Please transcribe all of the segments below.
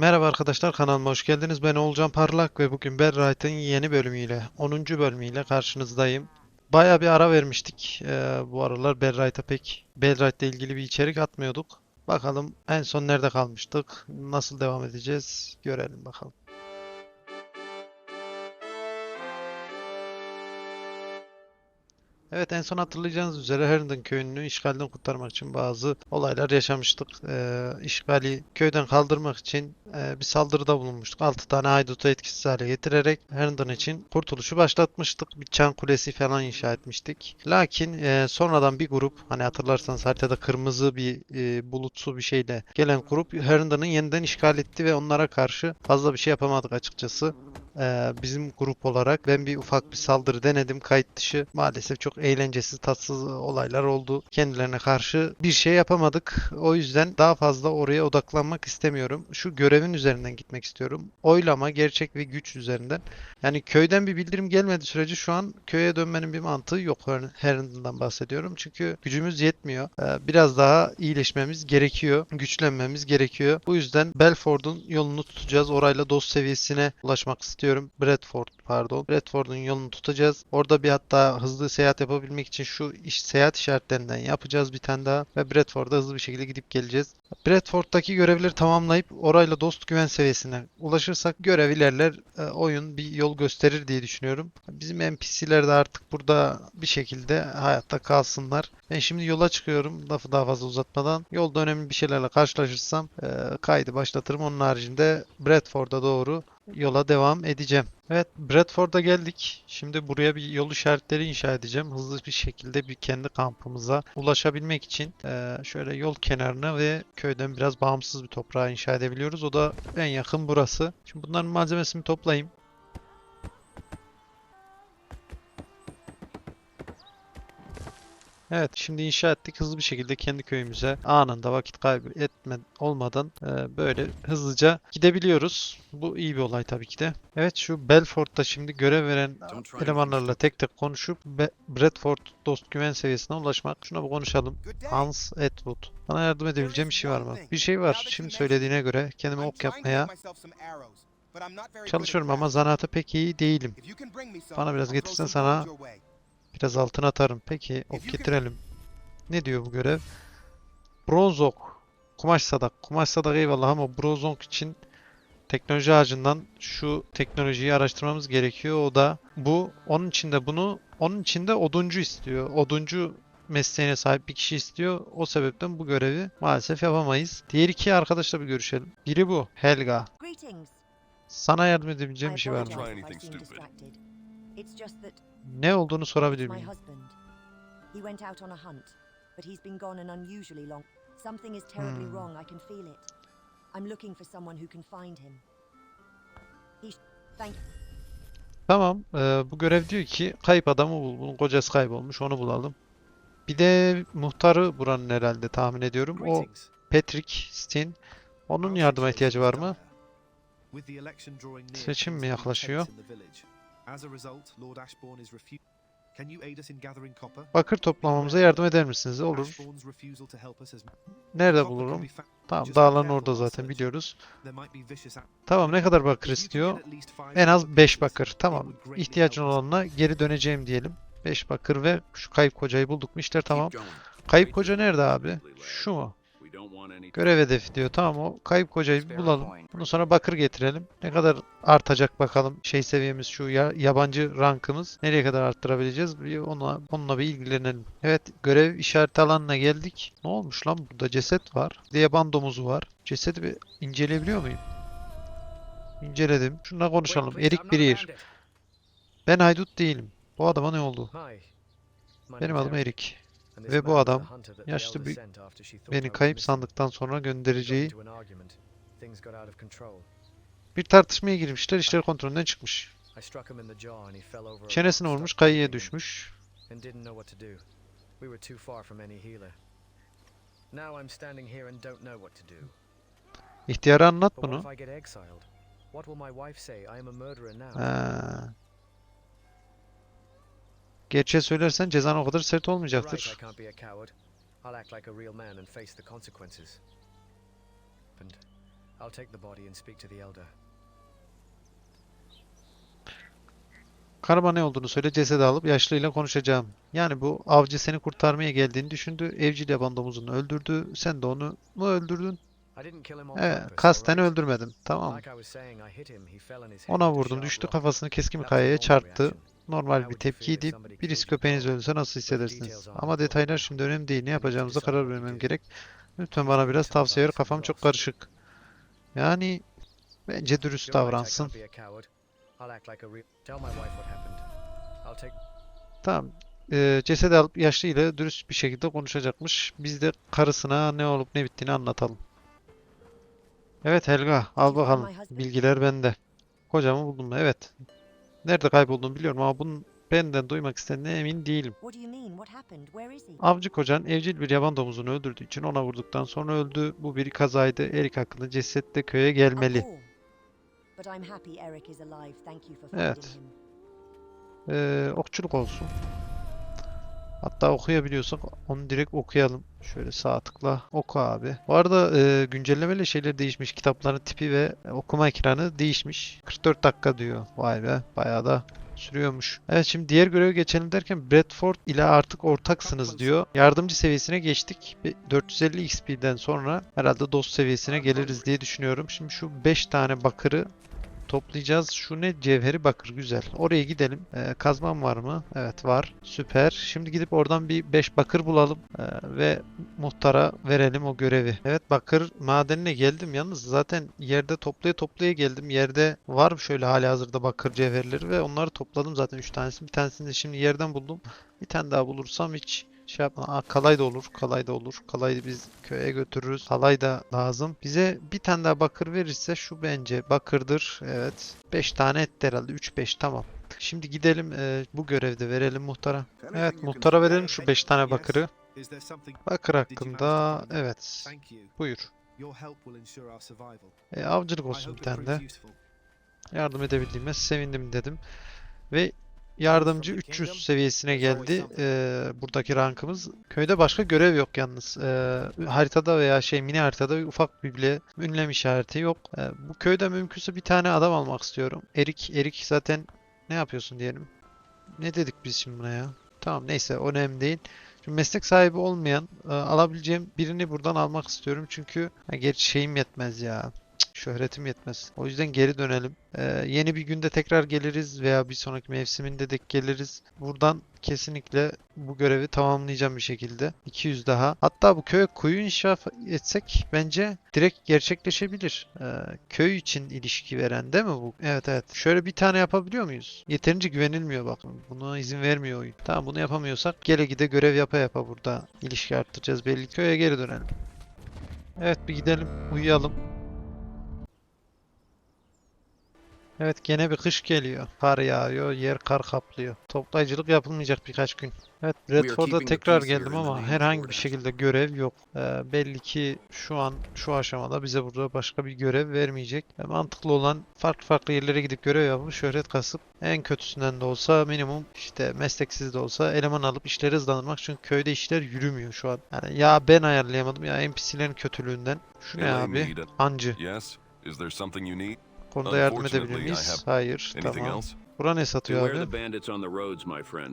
Merhaba arkadaşlar kanalıma hoş geldiniz. Ben Olcan Parlak ve bugün Berright'ın yeni bölümüyle 10. bölümüyle karşınızdayım. Baya bir ara vermiştik. Ee, bu aralar Berright'a pek Berright'la ilgili bir içerik atmıyorduk. Bakalım en son nerede kalmıştık? Nasıl devam edeceğiz? Görelim bakalım. Evet en son hatırlayacağınız üzere Herndon köyünü işgalden kurtarmak için bazı olaylar yaşamıştık. Ee, işgali köyden kaldırmak için e, bir saldırıda bulunmuştuk. 6 tane haydutu etkisiz hale getirerek Herndon için kurtuluşu başlatmıştık. Bir çan kulesi falan inşa etmiştik. Lakin e, sonradan bir grup hani hatırlarsanız haritada kırmızı bir e, bulutsu bir şeyle gelen grup Herndon'ı yeniden işgal etti ve onlara karşı fazla bir şey yapamadık açıkçası. Ee, bizim grup olarak ben bir ufak bir saldırı denedim kayıt dışı. Maalesef çok eğlencesiz, tatsız olaylar oldu. Kendilerine karşı bir şey yapamadık. O yüzden daha fazla oraya odaklanmak istemiyorum. Şu görevin üzerinden gitmek istiyorum. Oylama, gerçek ve güç üzerinden. Yani köyden bir bildirim gelmediği sürece şu an köye dönmenin bir mantığı yok. Her- Herndon'dan bahsediyorum. Çünkü gücümüz yetmiyor. Ee, biraz daha iyileşmemiz gerekiyor. Güçlenmemiz gerekiyor. Bu yüzden Belford'un yolunu tutacağız. Orayla dost seviyesine ulaşmak istiyorum. Bradford pardon. Bradford'un yolunu tutacağız. Orada bir hatta hızlı seyahat yapabilmek için şu iş, seyahat işaretlerinden yapacağız bir tane daha ve Bradford'a hızlı bir şekilde gidip geleceğiz. Bradford'daki görevleri tamamlayıp orayla dost güven seviyesine ulaşırsak görev ilerler, e, oyun bir yol gösterir diye düşünüyorum. Bizim NPC'ler de artık burada bir şekilde hayatta kalsınlar. Ben şimdi yola çıkıyorum. Lafı daha fazla uzatmadan. Yolda önemli bir şeylerle karşılaşırsam e, kaydı başlatırım. Onun haricinde Bradford'a doğru yola devam edeceğim. Evet, Bradford'a geldik. Şimdi buraya bir yol işaretleri inşa edeceğim. Hızlı bir şekilde bir kendi kampımıza ulaşabilmek için eee, şöyle yol kenarına ve köyden biraz bağımsız bir toprağa inşa edebiliyoruz. O da en yakın burası. Şimdi bunların malzemesini toplayayım. Evet, şimdi inşa ettik. Hızlı bir şekilde kendi köyümüze anında vakit kaybetme olmadan e, böyle hızlıca gidebiliyoruz. Bu iyi bir olay tabii ki de. Evet, şu Belfort'ta şimdi görev veren elemanlarla tek tek konuşup Be- Bradford dost güven seviyesine ulaşmak. Şuna bir konuşalım. Hans Atwood. Bana yardım edebileceğim bir şey var mı? Bir şey var. Şimdi söylediğine göre kendime ok yapmaya çalışıyorum ama zanaata pek iyi değilim. Bana biraz getirsen sana Biraz altına atarım. Peki ok getirelim. Ne diyor bu görev? Bronz ok. Kumaş sadak. Kumaş sadak eyvallah ama bronz ok için teknoloji ağacından şu teknolojiyi araştırmamız gerekiyor. O da bu. Onun için de bunu onun için de oduncu istiyor. Oduncu mesleğine sahip bir kişi istiyor. O sebepten bu görevi maalesef yapamayız. Diğer iki arkadaşla bir görüşelim. Biri bu. Helga. Sana yardım edebileceğim bir şey var mı? Ne olduğunu sorabilir my miyim? husband. He went out on a hunt, but he's been gone an unusually long. Something is terribly Hmm. wrong. I can feel it. I'm looking for someone who can find him. He. Thank. Tamam. eee, bu görev diyor ki kayıp adamı bul. Bunun kocası kaybolmuş. Onu bulalım. Bir de muhtarı buranın herhalde tahmin ediyorum. O Patrick Steen. Onun yardıma ihtiyacı var mı? Seçim mi yaklaşıyor? Bakır toplamamıza yardım eder misiniz? Olur. Nerede bulurum? Tamam dağların orada zaten biliyoruz. Tamam ne kadar bakır istiyor? En az 5 bakır. Tamam. İhtiyacın olanına geri döneceğim diyelim. 5 bakır ve şu kayıp kocayı bulduk mu? İşler tamam. Kayıp koca nerede abi? Şu mu? Görev hedefi diyor. Tamam o kayıp kocayı bir bulalım. Bundan sonra bakır getirelim. Ne kadar artacak bakalım şey seviyemiz şu ya- yabancı rankımız. Nereye kadar arttırabileceğiz? Bir ona, onunla bir ilgilenelim. Evet görev işareti alanına geldik. Ne olmuş lan burada ceset var. Bir de yaban domuzu var. Cesedi bir inceleyebiliyor muyum? İnceledim. Şununla konuşalım. Erik Birir. Ben haydut değilim. Bu adama ne oldu? Benim adım Erik. Ve bu adam yaşlı bir beni kayıp sandıktan sonra göndereceği bir tartışmaya girmişler. İşleri kontrolünden çıkmış. Çenesine vurmuş, kayıya düşmüş. İhtiyara anlat bunu. if Gerçeği söylersen cezan o kadar sert Right, olmayacaktır. I can't be a coward. I'll act like a real man and face the consequences. And I'll take the body and speak to the elder. Karıma ne olduğunu söyle cesedi alıp yaşlıyla konuşacağım. Yani bu avcı seni kurtarmaya geldiğini düşündü. Evcil yaban domuzunu öldürdü. Sen de onu mu öldürdün? Evet, kasten öldürmedim. Tamam. Ona sharp düştü kafasını keskin bir kayaya çarptı. Normal bir tepkiydi. Birisi köpeğinizi öldürse nasıl hissedersiniz? Ama detaylar şimdi önemli değil. Ne yapacağımıza karar vermem gerek. Lütfen bana biraz tavsiye ver. Kafam çok karışık. Yani bence dürüst davransın. Tamam. Ee, cesedi alıp yaşlı ile dürüst bir şekilde konuşacakmış. Biz de karısına ne olup ne bittiğini anlatalım. Evet Helga, al bakalım. Bilgiler bende. Kocamı buldum mu? Evet. Nerede kaybolduğunu biliyorum ama bunun benden duymak istediğine emin değilim. Avcı kocan evcil bir yaban domuzunu öldürdüğü için ona vurduktan sonra öldü. Bu bir kazaydı. Erik hakkında ceset de köye gelmeli. Eric Evet. Ee, okçuluk olsun. Hatta okuyabiliyorsak onu direkt okuyalım. Şöyle sağ tıkla oku abi. Bu arada e, güncellemeyle şeyler değişmiş. Kitapların tipi ve okuma ekranı değişmiş. 44 dakika diyor. Vay be bayağı da sürüyormuş. Evet şimdi diğer göreve geçelim derken Bradford ile artık ortaksınız diyor. Yardımcı seviyesine geçtik. Bir 450 XP'den sonra herhalde dost seviyesine geliriz diye düşünüyorum. Şimdi şu 5 tane bakırı toplayacağız. Şu ne? Cevheri bakır. Güzel. Oraya gidelim. Ee, kazmam var mı? Evet var. Süper. Şimdi gidip oradan bir 5 bakır bulalım ee, ve muhtara verelim o görevi. Evet bakır madenine geldim. Yalnız zaten yerde toplaya toplaya geldim. Yerde var şöyle hali hazırda bakır cevherleri ve onları topladım zaten 3 tanesini. Bir tanesini de şimdi yerden buldum. Bir tane daha bulursam hiç şey yapma. Aa, kalay da olur. Kalay da olur. Kalayı biz köye götürürüz. Kalay da lazım. Bize bir tane daha bakır verirse şu bence bakırdır. Evet. 5 tane etti herhalde. 3-5 tamam. Şimdi gidelim e, bu görevde verelim muhtara. Evet muhtara verelim şu 5 tane bakırı. Bakır hakkında evet. Buyur. E, avcılık olsun bir tane de. Yardım edebildiğime sevindim dedim. Ve yardımcı 300 seviyesine geldi. Ee, buradaki rankımız. Köyde başka görev yok yalnız. Ee, haritada veya şey mini haritada bir ufak bir bile ünlem işareti yok. Ee, bu köyde mümkünse bir tane adam almak istiyorum. Erik, Erik zaten ne yapıyorsun diyelim. Ne dedik biz şimdi buna ya? Tamam neyse önemli değil. Şimdi meslek sahibi olmayan e, alabileceğim birini buradan almak istiyorum. Çünkü ha, gerçi şeyim yetmez ya. Şöhretim yetmez. O yüzden geri dönelim. Ee, yeni bir günde tekrar geliriz veya bir sonraki mevsiminde de geliriz. Buradan kesinlikle bu görevi tamamlayacağım bir şekilde. 200 daha. Hatta bu köye kuyu inşa etsek bence direkt gerçekleşebilir. Ee, köy için ilişki veren değil mi bu? Evet evet. Şöyle bir tane yapabiliyor muyuz? Yeterince güvenilmiyor bak. Buna izin vermiyor oyun. Tamam bunu yapamıyorsak gele gide görev yapa yapa burada ilişki arttıracağız belli. Köye geri dönelim. Evet bir gidelim uyuyalım. Evet gene bir kış geliyor. Kar yağıyor, yer kar kaplıyor. Toplayıcılık yapılmayacak birkaç gün. Evet Redford'a tekrar geldim ama herhangi bir şekilde görev yok. Ee, belli ki şu an şu aşamada bize burada başka bir görev vermeyecek. Ve mantıklı olan farklı farklı yerlere gidip görev yapıp şöhret kasıp en kötüsünden de olsa minimum işte mesleksiz de olsa eleman alıp işleri hızlandırmak çünkü köyde işler yürümüyor şu an. Yani ya ben ayarlayamadım ya NPC'lerin kötülüğünden. Şu ne abi? Hancı. Yes? Is there something you need? Konuda yardım edebilir miyiz? Hayır. Tamam. Bura ne satıyor abi?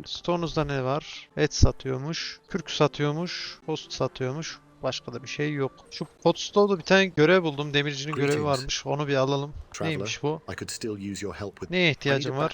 Stone'uzda ne var? Et satıyormuş. Kürk satıyormuş. Post satıyormuş. Başka da bir şey yok. Şu Potstow'da bir tane görev buldum. Demircinin görevi varmış. Onu bir alalım. Neymiş bu? Neye ihtiyacım var?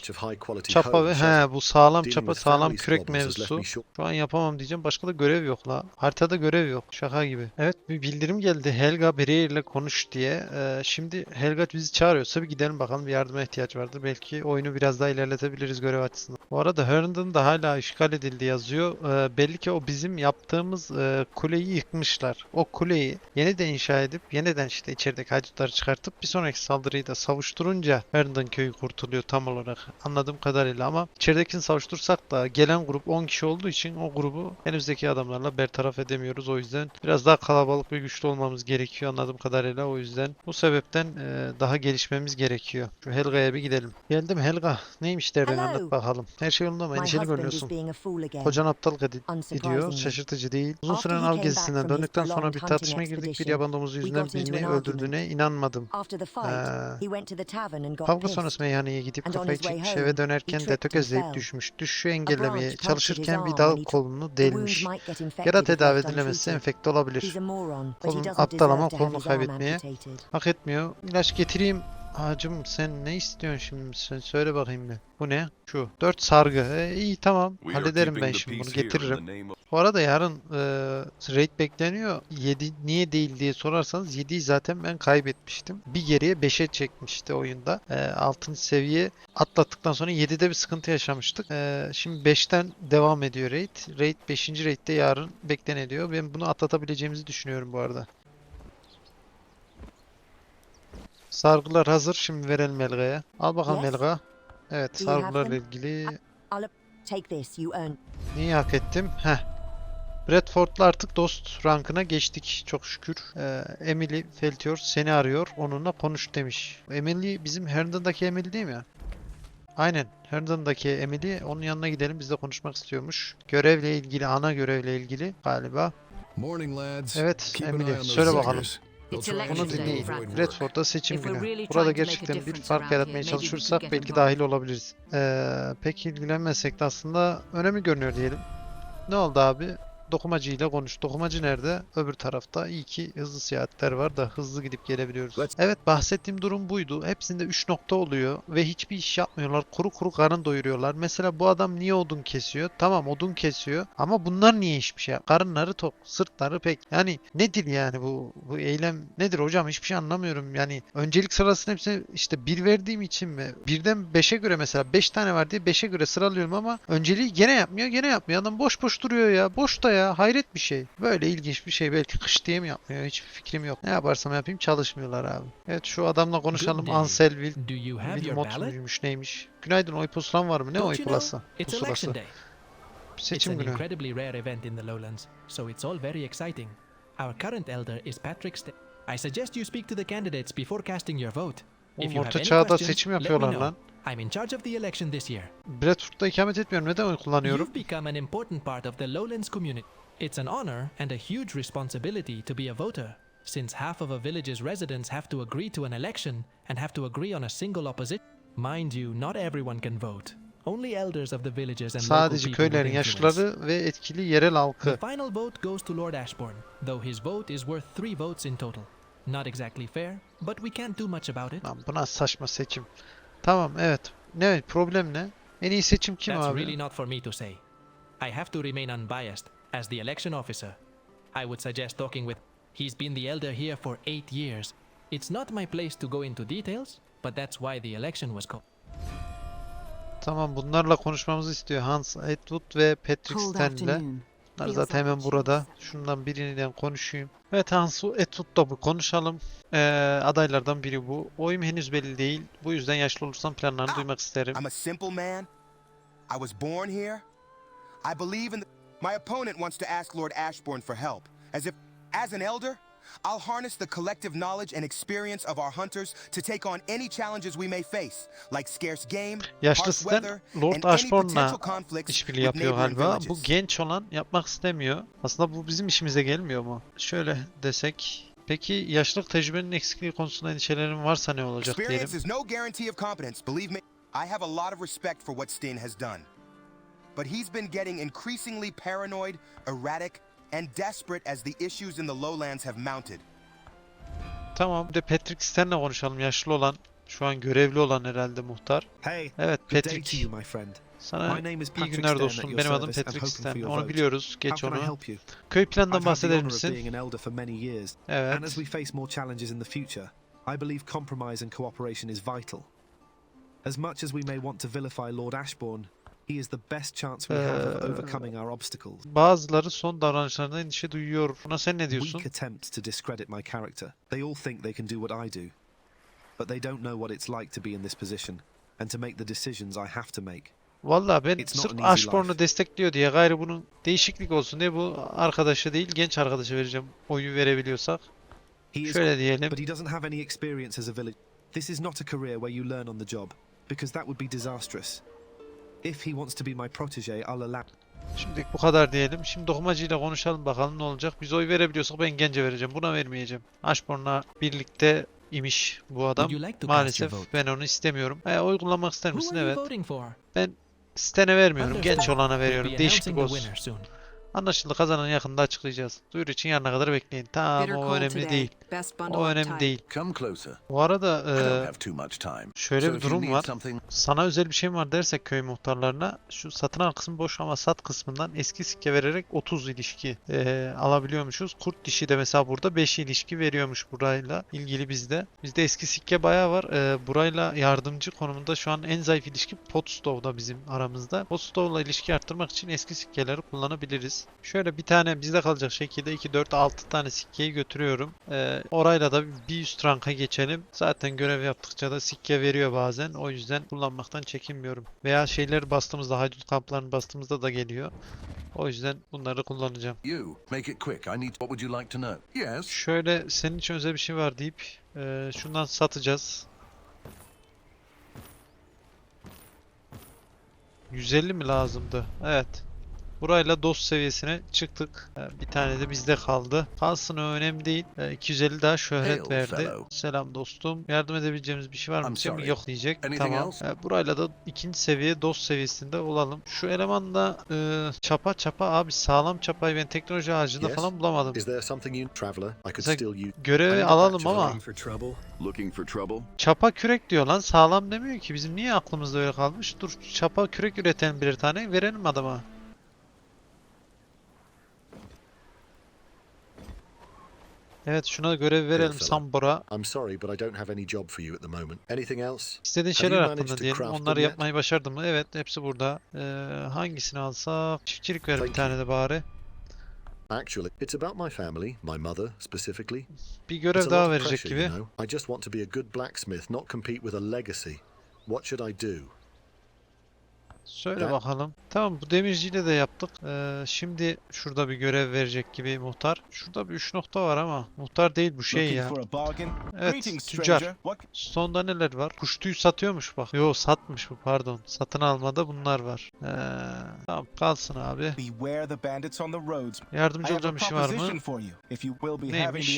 Çapa ve he bu sağlam çapa sağlam kürek mevzusu. Şu an yapamam diyeceğim. Başka da görev yok la. Haritada görev yok. Şaka gibi. Evet bir bildirim geldi. Helga Breyer ile konuş diye. Ee, şimdi Helga bizi çağırıyorsa bir gidelim bakalım. Bir yardıma ihtiyaç vardır. Belki oyunu biraz daha ilerletebiliriz görev açısından. Bu arada Herndon da hala işgal edildi yazıyor. Ee, belli ki o bizim yaptığımız e, kuleyi yıkmışlar. O kuleyi yeniden inşa edip yeniden işte içerideki haydutları çıkartıp bir sonraki saldırıyı da savuşturunca Herndon köyü kurtuluyor tam olarak anladığım kadarıyla ama içeridekini savuştursak da gelen grup 10 kişi olduğu için o grubu elimizdeki adamlarla bertaraf edemiyoruz. O yüzden biraz daha kalabalık ve güçlü olmamız gerekiyor anladığım kadarıyla. O yüzden bu sebepten e, daha gelişmemiz gerekiyor. Şu Helga'ya bir gidelim. Geldim Helga. Neymiş derdin anlat bakalım. Her şey yolunda mı? Endişeli görünüyorsun. Kocan edi- ediyor. Şaşırtıcı değil. Uzun süren av gezisinden döndükten sonra bir tartışmaya girdik. Bir yaban domuzu yüzünden birini öldürdüğüne inanmadım. Ee, Kavga sonrası meyhaneye gidip kafayı çekmiş eve dönerken he de tripped and tökezleyip fell. düşmüş. Düşüşü engellemeye çalışırken bir dal kolunu delmiş. Yara tedavi edilemezse enfekte olabilir. Kolun aptal ama kolunu kaybetmeye hak etmiyor. İlaç getireyim. Hacım sen ne istiyorsun şimdi? Sen söyle bakayım bir. Bu ne? Şu. 4 sargı. E, iyi tamam. Hallederim ben şimdi bunu getiririm. Bu arada yarın e, raid bekleniyor. 7 niye değil diye sorarsanız 7'yi zaten ben kaybetmiştim. Bir geriye 5'e çekmişti oyunda. E, 6. seviye atlattıktan sonra 7'de bir sıkıntı yaşamıştık. E, şimdi 5'ten devam ediyor raid. Raid 5. raid'de yarın beklenediyor. Ben bunu atlatabileceğimizi düşünüyorum bu arada. Sargılar hazır. Şimdi verelim Elga'ya. Al bakalım Yes. Elga. Evet Do sargılarla ilgili Take this, you earn. Neyi hak ettim? Heh. Bradford'la artık dost rankına geçtik çok şükür. Ee, Emily Feltior seni arıyor. Onunla konuş demiş. Emily bizim Herndon'daki Emily değil mi? Aynen. Herndon'daki Emily. Onun yanına gidelim. Bizle konuşmak istiyormuş. Görevle ilgili, ana görevle ilgili galiba. Evet Emily. Söyle bakalım. Bunu dinleyin. work. Bradford'da seçim günü. Burada gerçekten bir fark yaratmaya çalışırsak belki dahil olabiliriz. Ee, pek ilgilenmezsek de aslında önemli görünüyor diyelim. Ne oldu abi? Dokumacıyla konuş. Dokumacı nerede? Öbür tarafta. İyi ki hızlı seyahatler var da hızlı gidip gelebiliyoruz. Evet bahsettiğim durum buydu. Hepsinde 3 nokta oluyor ve hiçbir iş yapmıyorlar. Kuru kuru karın doyuruyorlar. Mesela bu adam niye odun kesiyor? Tamam odun kesiyor ama bunlar niye hiçbir şey Karınları tok, sırtları pek. Yani nedir yani bu bu eylem nedir hocam? Hiçbir şey anlamıyorum. Yani öncelik sırasını hepsine işte bir verdiğim için mi? Birden 5'e göre mesela 5 tane var diye 5'e göre sıralıyorum ama önceliği gene yapmıyor, gene yapmıyor. Adam boş boş duruyor ya. Boş da ya. Hayret bir şey. Böyle ilginç bir şey. Belki kış diye mi yapmıyor? Hiçbir fikrim yok. Ne yaparsam yapayım çalışmıyorlar abi. Evet şu adamla konuşalım. Ansel Will. Ballot? muymuş neymiş? Günaydın oy pusulan var mı? Ne oy pulası? Pusulası. Seçim günü. incredibly rare event in the lowlands, so it's all very exciting. Our current elder is Patrick St- I suggest you speak to the candidates before casting your vote. Oğlum orta çağda seçim yapıyorlar lan. I'm in charge of the election this year. Bradford'da ikamet etmiyorum. Neden oy kullanıyorum? You've become an important part of the lowlands community. It's an honor and a huge responsibility to be a voter, since half of a village's residents have to agree to an election and have to agree on a single opposition. Mind you, not everyone can vote. Only elders of the villages and Sadece köylerin yaşlıları ve etkili yerel halkı. The final vote goes to Lord Ashbourne, though his vote is worth three votes in total. Not exactly fair, but we can't do much about it. Lan bu nasıl saçma seçim? Tamam evet. Ne problem ne? En iyi seçim kim That's abi? really not for me to say. I have to remain unbiased as the election officer. I would suggest talking with. He's been the elder here for eight years. It's not my place to go into details, but that's why the election was called. Tamam bunlarla konuşmamızı istiyor Hans Atwood ve Patrick Stanley. Bunlar zaten hemen burada. Şundan biriyle konuşayım. Evet Hans Atwood'da bu konuşalım. Ee, adaylardan biri bu. Oyum henüz belli değil. Bu yüzden yaşlı olursam planlarını Ah, duymak isterim. I'm a simple man. I was born here. I believe in the... My opponent wants to ask Lord Ashbourne for help. As if, as an elder, I'll harness the collective knowledge and experience of our hunters to take on any challenges we may face, like scarce game, harsh weather, Lord and any potential conflicts işbirliği yapıyor galiba. Bu genç olan yapmak istemiyor. Aslında bu bizim işimize gelmiyor mu? Şöyle desek. Peki yaşlılık tecrübenin eksikliği konusunda endişelerin varsa ne olacak diyelim. Experience is no guarantee of competence, believe me. I have a lot of respect for what Stin has done. But he's been getting increasingly paranoid, erratic, and desperate as the issues in the lowlands have mounted. Tamam. Bir de Patrick Stan'le konuşalım. Yaşlı olan. Şu an görevli olan herhalde muhtar. Hey, Evet Patrick. you, my friend. Sana iyi günler dostum. Benim adım Patrick Stan. Onu biliyoruz. Geç onu. Köy planından bahseder misin? Evet. and as we face more challenges in the future, I believe compromise and cooperation is vital. As much as we may want to vilify Lord Ashbourne, he is the best chance we have of Eee, overcoming our obstacles. Bazıları son davranışlarında endişe duyuyor. Buna sen ne diyorsun? Weak attempts to discredit my character. They all think they can do what I do. But they don't know what it's like to be in this position and to make the decisions I have to make. Valla ben It's sırf life. destekliyor diye gayrı bunun değişiklik olsun diye bu arkadaşı değil genç arkadaşa vereceğim oyu verebiliyorsak. Şöyle diyelim. But he doesn't have any experience as a village. This is not a career where you learn on the job, because that would be disastrous. If he wants to be my protege, I'll allow. Şimdilik bu kadar diyelim. Şimdi dokumacıyla konuşalım bakalım ne olacak. Biz oy verebiliyorsak ben Gence vereceğim. Buna vermeyeceğim. Ashbourne'la birlikte imiş bu adam. Maalesef ben onu istemiyorum. E, oy kullanmak ister misin? Evet. for? Stene vermiyorum. Genç olana veriyorum. Değişiklik olsun. Anlaşıldı. Kazanan yakında açıklayacağız. Duyuru için yarına kadar bekleyin. Tamam o önemli değil. O önemli değil. Bu arada e, şöyle bir durum var. Sana özel bir şey var dersek köy muhtarlarına şu satın al kısmı boş ama sat kısmından eski sikke vererek 30 ilişki eee, alabiliyormuşuz. Kurt dişi de mesela burada 5 ilişki veriyormuş burayla ilgili bizde. Bizde eski sikke bayağı var. Eee, burayla yardımcı konumunda şu an en zayıf ilişki Potstow'da bizim aramızda. Potstow'la ilişki arttırmak için eski sikkeleri kullanabiliriz. Şöyle bir tane bizde kalacak şekilde 2, 4, 6 tane sikkeyi götürüyorum. Eee, orayla da bir üst ranka geçelim. Zaten görev yaptıkça da sikke veriyor bazen. O yüzden kullanmaktan çekinmiyorum. Veya şeyleri bastığımızda, haydut kamplarını bastığımızda da geliyor. O yüzden bunları kullanacağım. you make it quick. I need. What would you like to know? Yes. Şöyle senin için özel bir şey var deyip eee, şundan satacağız. 150 mi lazımdı? Evet. Burayla dost seviyesine çıktık. Ee, Bir tane de bizde kaldı. Kalsın önemli değil. Ee, 250 daha şöhret Hail, verdi. fellow. Selam dostum. Yardım edebileceğimiz bir şey var mı? Yok diyecek. Anything Tamam. else? Ee, Burayla da ikinci seviye dost seviyesinde olalım. Şu elemanla e, çapa çapa abi sağlam çapayı ben teknoloji ağacında Yes. falan bulamadım. Is there something you traveler I could Mesela still use? görevi alalım ama çapa kürek diyor lan sağlam demiyor ki bizim niye aklımızda öyle kalmış? Dur çapa kürek üreten bir tane verelim adama. Evet şuna görev verelim fella. Sambora. I'm sorry, but I don't have any job for you at the moment. Anything else? İstediğin şeyler hakkında diyelim. Onları yapmayı başardım mı? Evet hepsi burada. Ee, hangisini alsak? Çiftçilik ver bir Thank tane de bari. Actually, it's about my family, my mother specifically. Bir görev daha verecek pressure, gibi. you know. I just want to be a good blacksmith, not compete with a legacy. What should I do? Söyle Ben- bakalım. Tamam bu demirciyle de yaptık. Ee, şimdi şurada bir görev verecek gibi muhtar. Şurada bir 3 nokta var ama muhtar değil bu şey ya. Evet tüccar. Sonda neler var? Kuş tüyü satıyormuş bak. Yo satmış bu pardon. Satın almada bunlar var. Ee, tamam kalsın abi. Yardımcı olacağım işi var mı? Neymiş?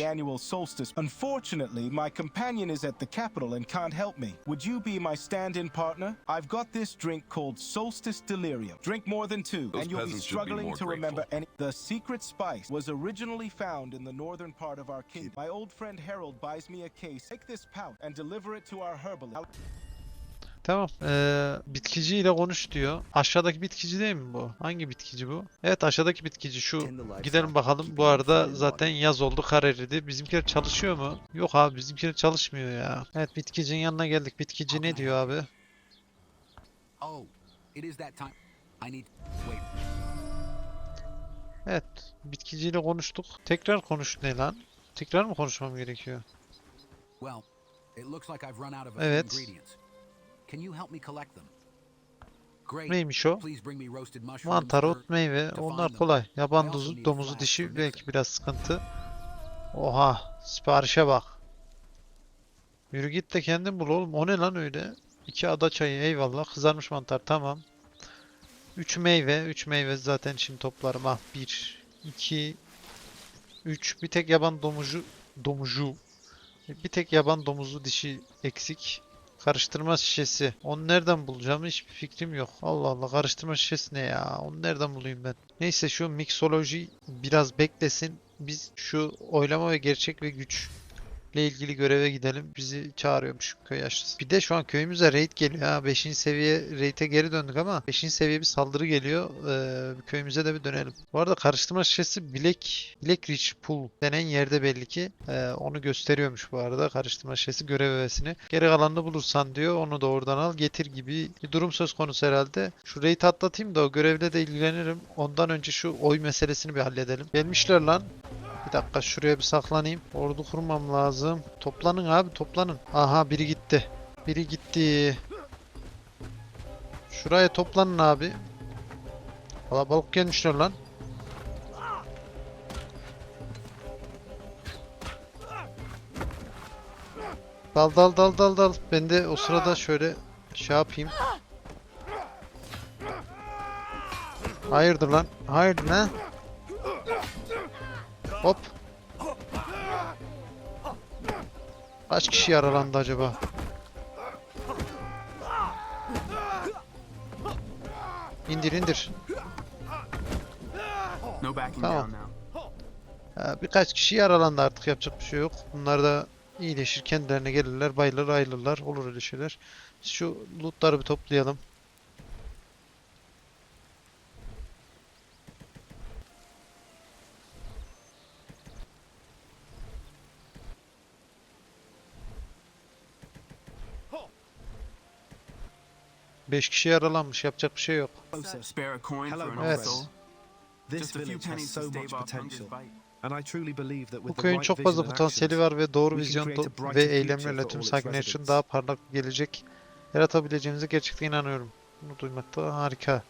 Unfortunately, my companion is at the capital and can't help me. Would you be my stand-in partner? I've got this drink called Solstice Delirium. Drink more than two, Those and you'll be be struggling more to remember grateful. any. The secret spice was originally found in the northern part of our kingdom. My old friend Harold buys me a case. Take this pouch and deliver it to our herbalist. Tamam. Ee, bitkiciyle konuş diyor. Aşağıdaki bitkici değil mi bu? Hangi bitkici bu? Evet aşağıdaki bitkici şu. Gidelim bakalım. Bu arada zaten yaz oldu kar eridi. Bizimkiler çalışıyor mu? Yok abi bizimkiler çalışmıyor ya. Evet bitkicinin yanına geldik. Bitkici ne diyor abi? İt is that time. I need. Wait. Evet. Bitkiciyle konuştuk. Tekrar konuş ne lan? Tekrar mı konuşmam gerekiyor? Well, it looks like I've run out of Evet. ingredients. Can you help me collect them? Neymiş o? Mantar, ot, meyve. Onlar kolay. Yaban also domuzu, dişi belki biraz sıkıntı. Oha. Siparişe bak. Yürü git de kendin bul oğlum. O ne lan öyle? İki ada çayı eyvallah. Kızarmış mantar tamam. Üç meyve. Üç meyve zaten şimdi toplarım. Ah bir, iki, üç. Bir tek yaban domuzu, domuzu. Bir tek yaban domuzu dişi eksik. Karıştırma şişesi. Onu nereden bulacağım hiçbir fikrim yok. Allah Allah karıştırma şişesi ne ya? Onu nereden bulayım ben? Neyse şu miksoloji biraz beklesin. Biz şu oylama ve gerçek ve güç ile ilgili göreve gidelim. Bizi çağırıyormuş köy yaşlısı. Bir de şu an köyümüze raid geliyor ha. 5. seviye raid'e geri döndük ama 5. seviye bir saldırı geliyor. Ee, köyümüze de bir dönelim. Bu arada karıştırma şişesi Black, Black Ridge Pool denen yerde belli ki. Ee, onu gösteriyormuş bu arada karıştırma şişesi görev hevesini. Geri kalanını bulursan diyor onu da oradan al getir gibi bir durum söz konusu herhalde. Şu raid atlatayım da o görevle de ilgilenirim. Ondan önce şu oy meselesini bir halledelim. Gelmişler lan. Bir dakika şuraya bir saklanayım. Ordu kurmam lazım. Toplanın abi toplanın. Aha biri gitti. Biri gitti. Şuraya toplanın abi. Kalabalık gelmişler lan. Dal dal dal dal dal. Ben de o sırada şöyle şey yapayım. Hayırdır lan? Hayırdır lan? Hop. Kaç kişi yaralandı acaba? İndir indir. Tamam. Ha, birkaç kişi yaralandı artık yapacak bir şey yok. Bunlar da iyileşir kendilerine gelirler bayılır ayrılırlar olur öyle şeyler. Şu lootları bir toplayalım. Beş kişi yaralanmış yapacak bir şey yok. Closer. Spare a coin Hello, for an Evet. old soul. This Just a few village has pennies to so stave much off Hunter's potential, bite. and I truly believe that Bu with the köyün right çok vision fazla and potansiyeli actions, var ve doğru vizyon do- brighter ve eylemlerle tüm sakinler için daha parlak bir gelecek yaratabileceğimize gerçekten inanıyorum. Bunu duymakta harika.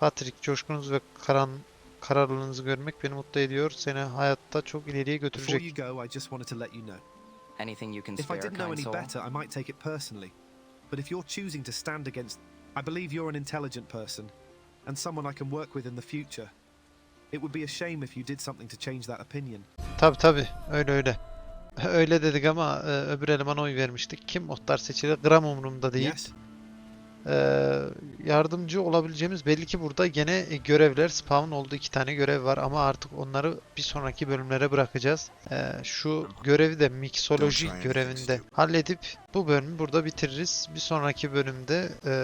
Patrick, coşkunuz ve karan kararlılığınızı görmek beni mutlu ediyor. Seni hayatta çok ileriye Before götürecek. you go, I just wanted to let you know. Anything you can If I spare, didn't know kind any soul? better, I might take it personally. But if you're choosing to stand against, I believe you're an intelligent person and someone I can work with in the future. It would be a shame if you did something to change that opinion. Tabi tabi öyle öyle. Öyle dedik ama e, öbür elemana oy vermiştik. Kim muhtar seçilir gram umurumda değil. Yes. Ee, yardımcı olabileceğimiz belli ki burada gene e, görevler spawn oldu iki tane görev var ama artık onları bir sonraki bölümlere bırakacağız. Ee, şu görevi de miksoloji görevinde halledip bu bölümü burada bitiririz. Bir sonraki bölümde e,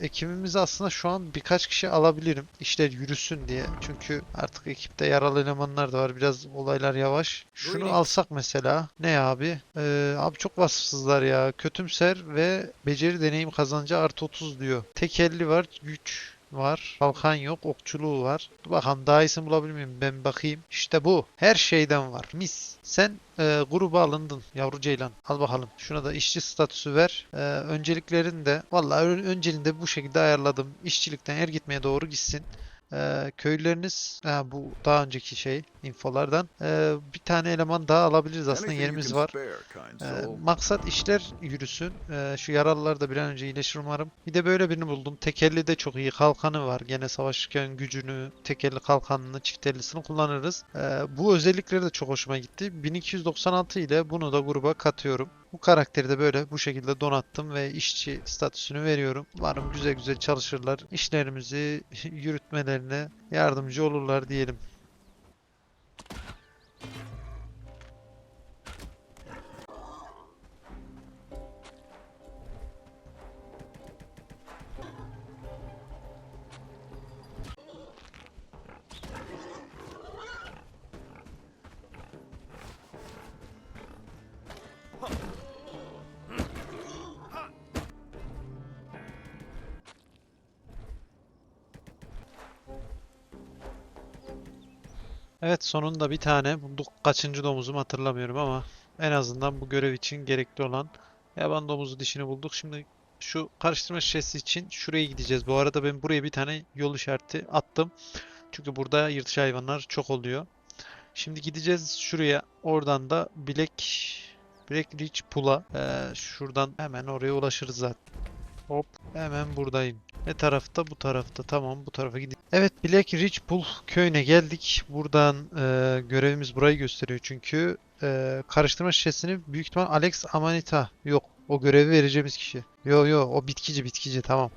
ekibimizi aslında şu an birkaç kişi alabilirim. İşler yürüsün diye. Çünkü artık ekipte yaralı elemanlar da var. Biraz olaylar yavaş. Şunu alsak mesela. Ne abi? Ee, abi çok vasıfsızlar ya. Kötümser ve beceri deneyim kazancı artı 30 diyor. Tekelli var. Güç var. Kalkan yok. Okçuluğu var. Dur bakalım daha iyisini bulabilir miyim? Ben bakayım. İşte bu. Her şeyden var. Mis. Sen e, gruba alındın yavru ceylan. Al bakalım. Şuna da işçi statüsü ver. E, önceliklerini de vallahi ön- önceliğini de bu şekilde ayarladım. İşçilikten er gitmeye doğru gitsin. E, köylüleriniz ha, bu daha önceki şey infolardan e, bir tane eleman daha alabiliriz aslında yerimiz var. soul. maksat işler yürüsün. Ee, şu yaralılar da bir an önce iyileşir umarım. Bir de böyle birini buldum. Tekelli de çok iyi. Kalkanı var. Gene savaşırken gücünü, tekelli kalkanını, çift ellisini kullanırız. Ee, bu özellikleri de çok hoşuma gitti. 1296 ile bunu da gruba katıyorum. Bu karakteri de böyle bu şekilde donattım ve işçi statüsünü veriyorum. Umarım güzel güzel çalışırlar. İşlerimizi yürütmelerine yardımcı olurlar diyelim. Evet sonunda bir tane bulduk. Kaçıncı domuzum hatırlamıyorum ama en azından bu görev için gerekli olan yaban domuzu dişini bulduk. Şimdi şu karıştırma şişesi için şuraya gideceğiz. Bu arada ben buraya bir tane yol işareti attım. Çünkü burada yırtıcı hayvanlar çok oluyor. Şimdi gideceğiz şuraya. Oradan da Black Black Ridge Pool'a. Ee, şuradan hemen oraya ulaşırız zaten. Hop hemen buradayım. Ne tarafta? Bu tarafta. Tamam bu tarafa gidelim. Evet Black Ridge Pool köyüne geldik. Buradan e, görevimiz burayı gösteriyor çünkü e, karıştırma şişesini büyük ihtimal Alex Amanita yok. O görevi vereceğimiz kişi. Yo yo o bitkici bitkici tamam.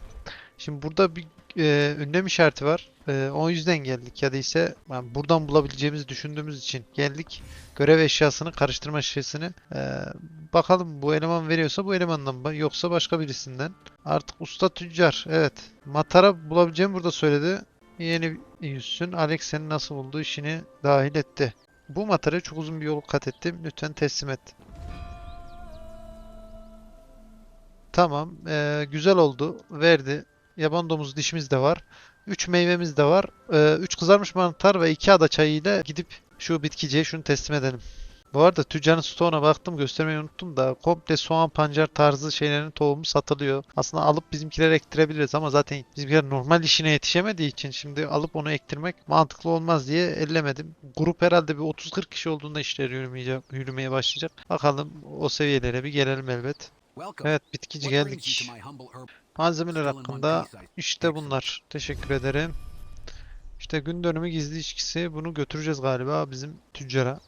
Şimdi burada bir e, ünlem işareti var. E, o yüzden geldik ya da ise yani buradan bulabileceğimizi düşündüğümüz için geldik. Görev eşyasını karıştırma şişesini e, bakalım bu eleman veriyorsa bu elemandan yoksa başka birisinden. Artık usta tüccar evet. Matara bulabileceğimi burada söyledi. Yeni yüzsün. Alex seni nasıl buldu işini dahil etti. Bu mataraya çok uzun bir yol kat ettim. Lütfen teslim et. Tamam. eee, güzel oldu. Verdi. Yaban domuzu dişimiz de var. 3 meyvemiz de var. 3 kızarmış mantar ve 2 ada çayı ile gidip şu bitkiciye şunu teslim edelim. Bu arada tüccarın stoğuna baktım göstermeyi unuttum da komple soğan pancar tarzı şeylerin tohumu satılıyor. Aslında alıp bizimkiler ektirebiliriz ama zaten bizimkiler normal işine yetişemediği için şimdi alıp onu ektirmek mantıklı olmaz diye ellemedim. Grup herhalde bir 30-40 kişi olduğunda işler yürümeyecek, yürümeye başlayacak. Bakalım o seviyelere bir gelelim elbet. Evet bitkici geldik. Malzemeler hakkında işte bunlar. Teşekkür ederim. İşte gün dönümü gizli içkisi. Bunu götüreceğiz galiba bizim tüccara.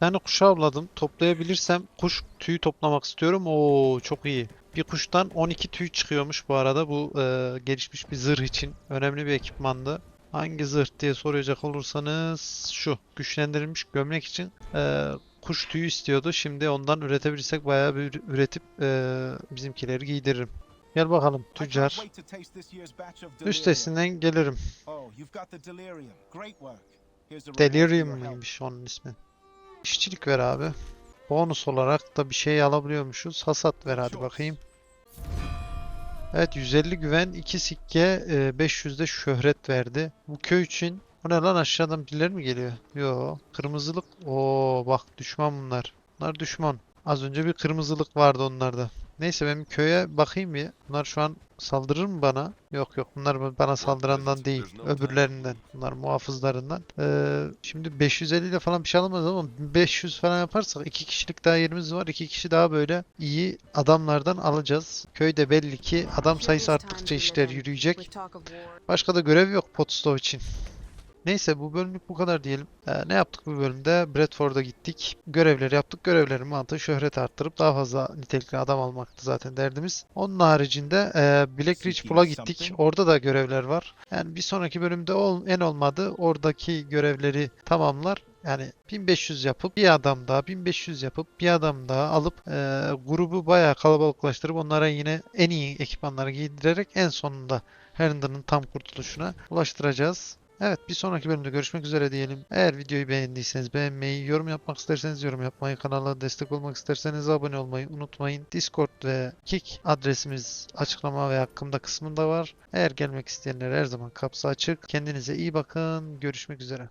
Tane kuş avladım. Toplayabilirsem kuş tüyü toplamak istiyorum. Oo çok iyi. Bir kuştan 12 tüy çıkıyormuş bu arada. Bu e, gelişmiş bir zırh için önemli bir ekipmandı. Hangi zırh diye soracak olursanız şu güçlendirilmiş gömlek için e, kuş tüyü istiyordu. Şimdi ondan üretebilirsek bayağı bir üretip e, bizimkileri giydiririm. Gel bakalım tüccar. Üstesinden gelirim. Oh, delirium. Mıymış onun ismi? İşçilik ver abi. Bonus olarak da bir şey alabiliyormuşuz. Hasat ver hadi bakayım. Evet 150 güven, 2 sikke, e, 500 de şöhret verdi. Bu köy için o ne lan aşağıdan birileri mi geliyor? Yo, kırmızılık. Oo bak düşman bunlar. Bunlar düşman. Az önce bir kırmızılık vardı onlarda. Neyse ben bir köye bakayım bir. Bunlar şu an saldırır mı bana? Yok yok bunlar bana saldırandan değil. Öbürlerinden. Bunlar muhafızlarından. Ee, şimdi 550 ile falan bir şey alamaz ama 500 falan yaparsak iki kişilik daha yerimiz var. İki kişi daha böyle iyi adamlardan alacağız. Köyde belli ki adam sayısı arttıkça işler yürüyecek. Başka da görev yok Potstov için. Neyse bu bölümlük bu kadar diyelim. Ee, ne yaptık bu bölümde? Bradford'a gittik. Görevleri yaptık. Görevlerin mantığı şöhret arttırıp daha fazla nitelikli adam almaktı zaten derdimiz. Onun haricinde e, Black Ridge Pool'a gittik. Orada da görevler var. Yani bir sonraki bölümde ol, en olmadı oradaki görevleri tamamlar. Yani 1500 yapıp bir adam daha 1500 yapıp bir adam daha alıp e, grubu bayağı kalabalıklaştırıp onlara yine en iyi ekipmanları giydirerek en sonunda Herndon'ın tam kurtuluşuna ulaştıracağız. Evet bir sonraki bölümde görüşmek üzere diyelim. Eğer videoyu beğendiyseniz beğenmeyi, yorum yapmak isterseniz yorum yapmayı, kanala destek olmak isterseniz abone olmayı unutmayın. Discord ve Kik adresimiz açıklama ve hakkımda kısmında var. Eğer gelmek isteyenler her zaman kapısı açık. Kendinize iyi bakın. Görüşmek üzere.